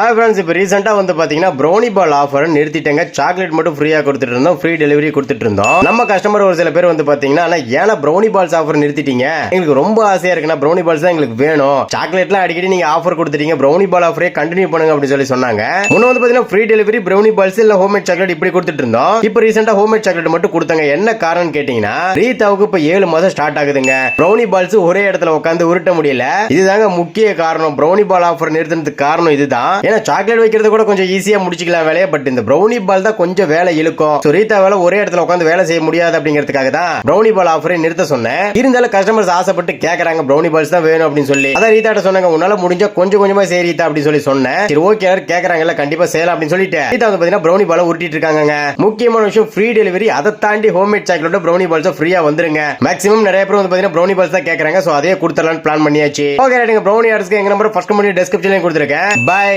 Hi friends இப்போ ரீசெண்டாக வந்து பார்த்தீங்கன்னா ப்ரௌனி பால் ஆஃபர் நிறுத்திட்டேங்க. சாக்லேட் மட்டும் ஃப்ரீயாக கொடுத்துட்டு இருந்தோம். ஃப்ரீ டெலிவரி கொடுத்துட்டு இருந்தோம். நம்ம கஸ்டமர் ஒரு சில பேர் வந்து பார்த்தீங்கன்னா ஆனால் ஏன்னா ப்ரௌனி பால்ஸ் ஆஃபர் நிறுத்திட்டீங்க? எங்களுக்கு ரொம்ப ஆசையாக இருக்குன்னா ப்ரௌனி பால்ஸ் தான் எங்களுக்கு வேணும். சாக்லேட்லாம் அடிக்கடி நீங்கள் ஆஃபர் கொடுத்துட்டீங்க. ப்ரௌனி பால் ஆஃபரே கண்டினியூ பண்ணுங்க அப்படின்னு சொல்லி சொன்னாங்க. முன்ன வந்து பார்த்தீங்கன்னா ஃப்ரீ டெலிவரி ப்ரௌனி பால்ஸ் இல்லை ஹோம்மேட் சாக்லேட் இப்படி கொடுத்துட்டு இருந்தோம். இப்போ ரீசெண்டாக ஹோம்மேட் சாக்லேட் மட்டும் கொடுத்தாங்க. என்ன காரணம் கேட்டிங்கன்னா ரீதாவுக்கு இப்போ ஏழு மாதம் ஸ்டார்ட் ஆகுதுங்க. ப்ரௌனி பால்ஸ் ஒரே இடத்துல உட்காந்து உருட்ட முடியல. இதுதாங்க முக்கிய காரணம். ப்ரௌனி பால் ஆஃபர் நிறுத்தினதுக்கு காரணம் இதுதான். ஏன்னா சாக்லேட் வைக்கிறது கூட கொஞ்சம் ஈஸியா முடிச்சுக்கலாம் வேலையை பட் இந்த ப்ரௌனி பால் தான் கொஞ்சம் வேலை இழுக்கும். ஸோ ரீதா வேலை ஒரே இடத்துல உட்காந்து வேலை செய்ய முடியாது அப்படிங்கிறதுக்காக தான் ப்ரௌனி பால் ஆஃபரை நிறுத்த சொன்னேன். இருந்தாலும் கஸ்டமர்ஸ் ஆசைப்பட்டு கேட்கறாங்க ப்ரௌனி பால்ஸ் தான் வேணும் அப்படின்னு சொல்லி. அதான் ரீதாட்ட சொன்னாங்க உன்னால முடிஞ்சா கொஞ்சம் கொஞ்சமா சரி ரீதா அப்படின்னு சொல்லி சொன்னேன். சரி ஓகே கேக்குறாங்கல்ல கண்டிப்பா செய்யலாம் அப்படின்னு சொல்லிட்டு ரீதா வந்து பாத்தீங்கன்னா ப்ரௌனி பால் உருட்டிட்டு இருக்காங்க முக்கியமான விஷயம் ஃப்ரீ டெலிவரி அதை தாண்டி ஹோம்மேட் சாக்லேட் ப்ரௌனி பால்ஸ் ஃப்ரீயா வந்துருங்க. மேக்ஸிமம் நிறைய பேர் வந்து பாத்தீங்கன்னா ப்ரௌனி பால்ஸ் தான் கேட்கறாங்க சோ அதே கொடுத்துடலாம்னு பிளான் பண்ணியாச்சு. ஓகே ரைட்டுங்க ப்ரௌனி ஆர்ட்ஸ்க்கு எங்க நம்பர் ஃபர்ஸ்ட் பண்ணி டெஸ்கிரிப்ஷன்லயும் கொடுத்துருக்கேன். பை